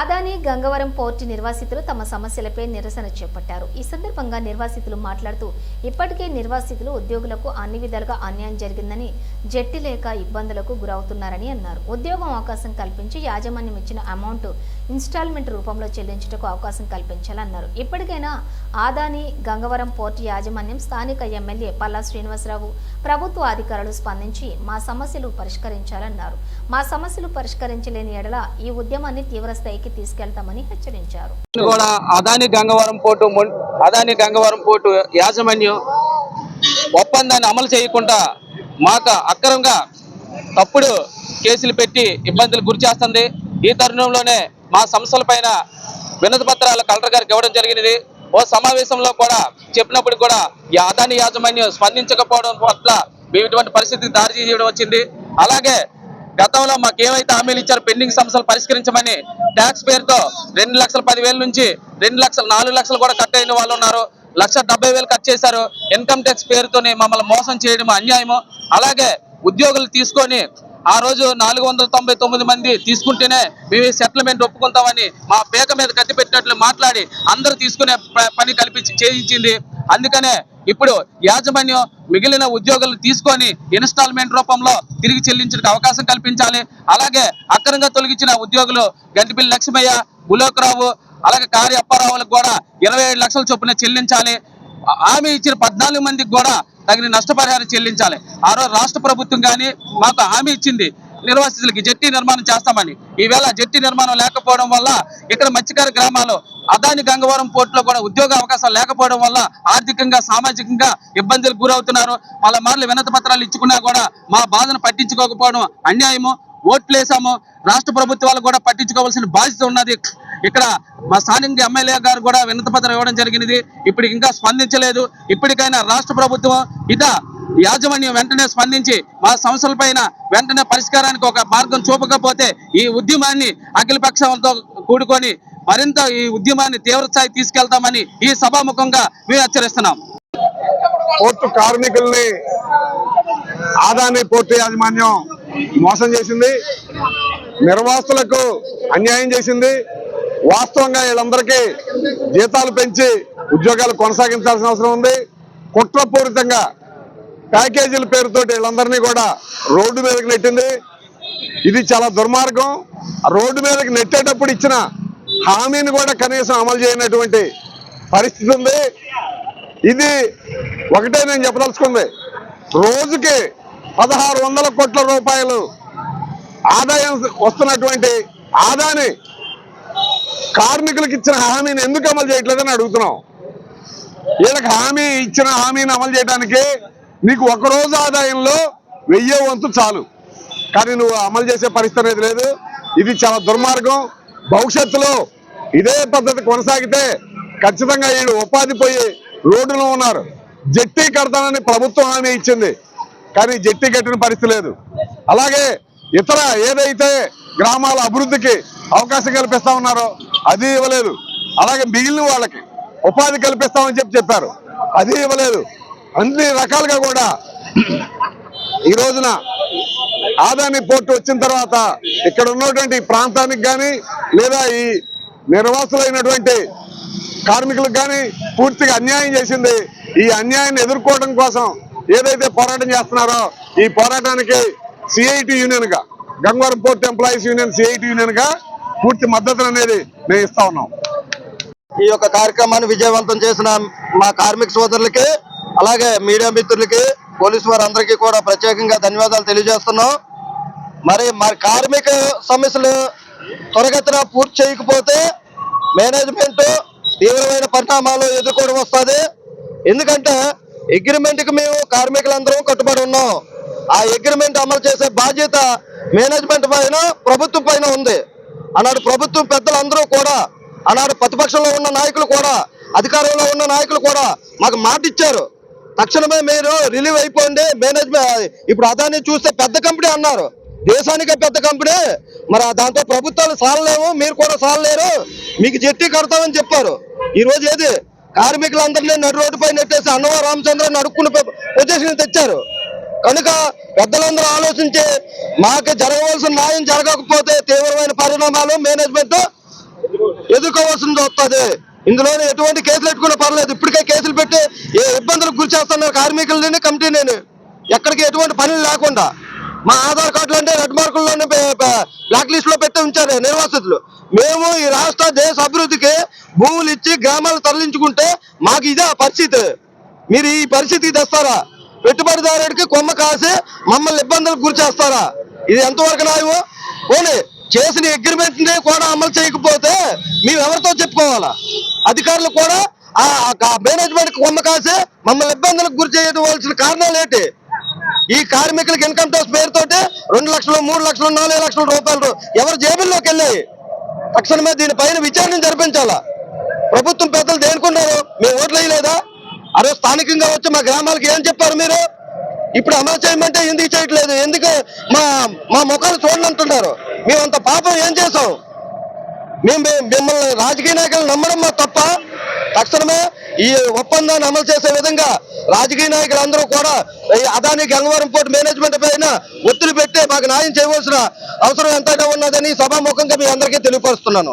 Adani Gangavaram port నిర్వాసితులు తమ సమస్యలపై నిరసన చేపట్టారు. ఈ సందర్భంగా నిర్వాసితులు మాట్లాడుతూ ఇప్పటికే నిర్వాసితులు ఉద్యోగులకు అన్ని విధాలుగా అన్యాయం జరిగిందని జట్టి లేక ఇబ్బందులకు గురవుతున్నారని అన్నారు. ఉద్యోగం అవకాశం కల్పించి యాజమాన్యం ఇచ్చిన అమౌంట్ ఇన్స్టాల్మెంట్ రూపంలో చెల్లించుటకు అవకాశం కల్పించాలన్నారు. ఇప్పటికైనా ఆదాని గంగవరం పోర్టు యాజమాన్యం స్థానిక ఎమ్మెల్యే పల్లా శ్రీనివాసరావు ప్రభుత్వ అధికారులు స్పందించి మా సమస్యలు పరిష్కరించాలన్నారు. మా సమస్యలు పరిష్కరించలేని ఎడల ఈ ఉద్యమాన్ని తీవ్ర స్థాయికి తీసుకెళ్తామని హెచ్చరించారు. కూడా అదాని గంగవరం పోర్టు అదాని గంగవరం పోర్టు యాజమాన్యం ఒప్పందాన్ని అమలు చేయకుండా మాకు అక్రమంగా తప్పుడు కేసులు పెట్టి ఇబ్బందులు గురి చేస్తుంది. ఈ తరుణంలోనే మా సంస్థల పైన వినతి పత్రాలు కలెక్టర్ గారికి ఇవ్వడం జరిగినది. ఓ సమావేశంలో కూడా చెప్పినప్పుడు కూడా ఈ అదాని యాజమాన్యం స్పందించకపోవడం పట్ల మేము ఇటువంటి పరిస్థితికి దారి చేయడం వచ్చింది. అలాగే గతంలో మాకు ఏమైతే హామీలు ఇచ్చారో పెండింగ్ సమస్యలు పరిష్కరించమని ట్యాక్స్ పేరుతో రెండు లక్షల పదివేల నుంచి రెండు లక్షలు నాలుగు లక్షలు కూడా కట్ అయిన వాళ్ళు ఉన్నారు. లక్ష డెబ్బై వేలు కట్ చేశారు. ఇన్కమ్ ట్యాక్స్ పేరుతోనే మమ్మల్ని మోసం చేయడం అన్యాయము. అలాగే ఉద్యోగులు తీసుకొని ఆ రోజు నాలుగు వందల తొంభై తొమ్మిది మంది తీసుకుంటేనే మేము సెటిల్మెంట్ ఒప్పుకుంటామని మా పేక మీద కట్టి పెట్టినట్లు మాట్లాడి అందరూ తీసుకునే ప- పని కల్పించి చేయించింది. అందుకనే ఇప్పుడు యాజమాన్యం మిగిలిన ఉద్యోగులు తీసుకొని ఇన్స్టాల్మెంట్ రూపంలో తిరిగి చెల్లించడానికి అవకాశం కల్పించాలి. అలాగే అక్రమంగా తొలగించిన ఉద్యోగులు గంటిపల్లి లక్ష్మయ్య బులోకరావు అలాగే కార్య అప్పారావులకు కూడా ఇరవై ఏడు లక్షల చొప్పున చెల్లించాలి. హామీ ఇచ్చిన పద్నాలుగు మందికి కూడా తగిన నష్టపరిహారం చెల్లించాలి. ఆ రోజు రాష్ట్ర ప్రభుత్వం కానీ మాకు హామీ ఇచ్చింది. నిర్వాసితులకి జట్టి నిర్మాణం చేస్తామని. ఈవేళ జట్టి నిర్మాణం లేకపోవడం వల్ల ఇక్కడ మత్స్యకార గ్రామాలు అదాని గంగవరం పోర్టులో కూడా ఉద్యోగ అవకాశాలు లేకపోవడం వల్ల ఆర్థికంగా సామాజికంగా ఇబ్బందులకు గురవుతున్నారు. వాళ్ళ మార్లు వినతి పత్రాలు ఇచ్చుకున్నా కూడా మా బాధను పట్టించుకోకపోవడం అన్యాయము. ఓట్లేసాము రాష్ట్ర ప్రభుత్వాలు కూడా పట్టించుకోవాల్సిన బాధ్యత ఉన్నది. ఇక్కడ మా స్థానిక ఎమ్మెల్యే గారు కూడా వినతి పత్రం ఇవ్వడం జరిగినది. ఇప్పుడు ఇంకా స్పందించలేదు. ఇప్పటికైనా రాష్ట్ర ప్రభుత్వం ఇద యాజమాన్యం వెంటనే స్పందించి మా సమస్యల పైన వెంటనే పరిష్కారానికి ఒక మార్గం చూపకపోతే ఈ ఉద్యమాన్ని అఖిలపక్షంతో కూడుకొని మరింత ఈ ఉద్యమాన్ని తీవ్రస్థాయి తీసుకెళ్తామని ఈ సభాముఖంగా మేము హెచ్చరిస్తున్నాం. పోర్టు కార్మికుల్ని ఆదాని పోర్టు యాజమాన్యం మోసం చేసింది. నిర్వాసులకు అన్యాయం చేసింది. వాస్తవంగా వీళ్ళందరికీ జీతాలు పెంచి ఉద్యోగాలు కొనసాగించాల్సిన అవసరం ఉంది. కుట్రపూరితంగా ప్యాకేజీల పేరుతోటి వీళ్ళందరినీ కూడా రోడ్డు మీదకి నెట్టింది. ఇది చాలా దుర్మార్గం. రోడ్డు మీదకి నెట్టేటప్పుడు ఇచ్చిన హామీని కూడా కనీసం అమలు చేయనటువంటి పరిస్థితి ఉంది. ఇది ఒకటే నేను చెప్పదలుచుకుంది. రోజుకి పదహారు వందల కోట్ల రూపాయలు ఆదాయం వస్తున్నటువంటి ఆదాని కార్మికులకు ఇచ్చిన హామీని ఎందుకు అమలు చేయట్లేదని అడుగుతున్నాం. వీళ్ళకి హామీ ఇచ్చిన హామీని అమలు చేయడానికి నీకు ఒక రోజు ఆదాయంలో వెయ్యే వంతు చాలు. కానీ నువ్వు అమలు చేసే పరిస్థితి అనేది లేదు. ఇది చాలా దుర్మార్గం. భవిష్యత్తులో ఇదే పద్ధతి కొనసాగితే ఖచ్చితంగా వీళ్ళు ఉపాధి పోయి రోడ్డులో ఉన్నారు. జట్టి కడతానని ప్రభుత్వం హామీ ఇచ్చింది. కానీ జట్టి కట్టిన పరిస్థితి లేదు. అలాగే ఇతర ఏదైతే గ్రామాల అభివృద్ధికి అవకాశం కల్పిస్తా ఉన్నారో అది ఇవ్వలేదు. అలాగే మిగిలిన వాళ్ళకి ఉపాధి కల్పిస్తామని చెప్పి చెప్పారు. అది ఇవ్వలేదు. అన్ని రకాలుగా కూడా ఈ రోజున ఆదాని పోర్టు వచ్చిన తర్వాత ఇక్కడ ఉన్నటువంటి ప్రాంతానికి కానీ లేదా ఈ నిర్వాసులైనటువంటి కార్మికులకు కానీ పూర్తిగా అన్యాయం చేసింది. ఈ అన్యాయాన్ని ఎదుర్కోవడం కోసం ఏదైతే పోరాటం చేస్తున్నారో ఈ పోరాటానికి సిఐటి యూనియన్గా Gangavaram port employees union CITU యూనియన్గా పూర్తి మద్దతు అనేది మేము ఇస్తా ఉన్నాం. ఈ యొక్క కార్యక్రమాన్ని విజయవంతం చేసిన మా కార్మిక సోదరులకి అలాగే మీడియా మిత్రులకి పోలీసు వారందరికీ కూడా ప్రత్యేకంగా ధన్యవాదాలు తెలియజేస్తున్నాం. మరి మరి కార్మిక సమస్యలు త్వరగతిన పూర్తి చేయకపోతే మేనేజ్మెంట్ తీవ్రమైన పరిణామాలు ఎదుర్కోవడం వస్తుంది. ఎందుకంటే అగ్రిమెంట్కి మేము కార్మికులందరం కట్టుబడి ఉన్నాం. ఆ అగ్రిమెంట్ అమలు చేసే బాధ్యత మేనేజ్మెంట్ పైన ప్రభుత్వం పైన ఉంది. ఆనాడు ప్రభుత్వం పెద్దలందరూ కూడా ఆనాడు ప్రతిపక్షంలో ఉన్న నాయకులు కూడా అధికారంలో ఉన్న నాయకులు కూడా మాకు మాట ఇచ్చారు. తక్షణమే మీరు రిలీవ్ అయిపోండి మేనేజ్మెంట్ ఇప్పుడు అదాన్ని చూస్తే పెద్ద కంపెనీ అన్నారు. దేశానికే పెద్ద కంపెనీ. మరి దాంతో ప్రభుత్వాలు సాలలేవు మీరు కూడా సాలలేరు మీకు జట్టి కడతామని చెప్పారు. ఈరోజు ఏది? కార్మికులందరినీ నడు రోడ్డుపై నెట్టేసి అన్నవ రామచంద్ర నడుక్కుని పొజిషన్ తెచ్చారు. కనుక పెద్దలందరూ ఆలోచించి మాకు జరగవలసిన న్యాయం జరగకపోతే తీవ్రమైన పరిణామాలు మేనేజ్మెంట్ ఎదుర్కోవాల్సింది వస్తుంది. ఇందులో ఎటువంటి కేసులు పెట్టుకున్నా పర్లేదు. ఇప్పటికే కేసులు పెట్టి ఏ ఇబ్బందులకు గురి చేస్తున్నారు కార్మికులని కమిటీని నేను ఎక్కడికి ఎటువంటి పనులు లేకుండా. మా ఆధార్ కార్డులు అంటే రెడ్ మార్కుల్లోనే బ్లాక్ లిస్ట్లో పెట్టి ఉంచారు నిర్వాసితులు. మేము ఈ రాష్ట్ర దేశ అభివృద్ధికి భూములు ఇచ్చి గ్రామాలు తరలించుకుంటే మాకు ఇదే పరిస్థితి. మీరు ఈ పరిస్థితికి తెస్తారా? పెట్టుబడిదారుడికి కొమ్మ కాసి మమ్మల్ని ఇబ్బందులకు గురి చేస్తారా? ఇది ఎంతవరకు నాయో పోనీ చేసిన అగ్రిమెంట్ని కూడా అమలు చేయకపోతే మేము ఎవరితో చెప్పుకోవాలా? అధికారులు కూడా ఆ మేనేజ్మెంట్ కొమ్మ కాసి మమ్మల్ని ఇబ్బందులకు గురి చేయవలసిన కారణాలు ఏంటి? ఈ కార్మికులకు ఇన్కమ్ ట్యాక్స్ పేరుతోటి రెండు లక్షలు మూడు లక్షలు నాలుగు లక్షల రూపాయలు ఎవరి జేబుల్లోకి వెళ్ళాయి తక్షణమే దీనిపైన విచారణ జరిపించాలా? ప్రభుత్వం పెద్దలు దేనుకున్నారు మేము ఓట్లు వేయలేదా? అదే స్థానికంగా వచ్చి మా గ్రామాలకు ఏం చెప్పారు మీరు? ఇప్పుడు అమలు చేయమంటే ఎందుకు చేయట్లేదు? ఎందుకు మా మా ముఖాలు చూడనంటున్నారు? మేమంత మేము అంత పాపం ఏం చేసాం మేము మిమ్మల్ని రాజకీయ నాయకులు నమ్మడం మా తప్ప. తక్షణమే ఈ ఒప్పందాన్ని అమలు చేసే విధంగా రాజకీయ నాయకులు అందరూ కూడా ఈ అదాని గంగవరం పోర్టు మేనేజ్మెంట్ పైన ఒత్తిడి పెట్టి మాకు న్యాయం చేయవలసిన అవసరం ఎంతగా ఉన్నదని సభాముఖంగా మీ అందరికీ తెలియపరుస్తున్నాను.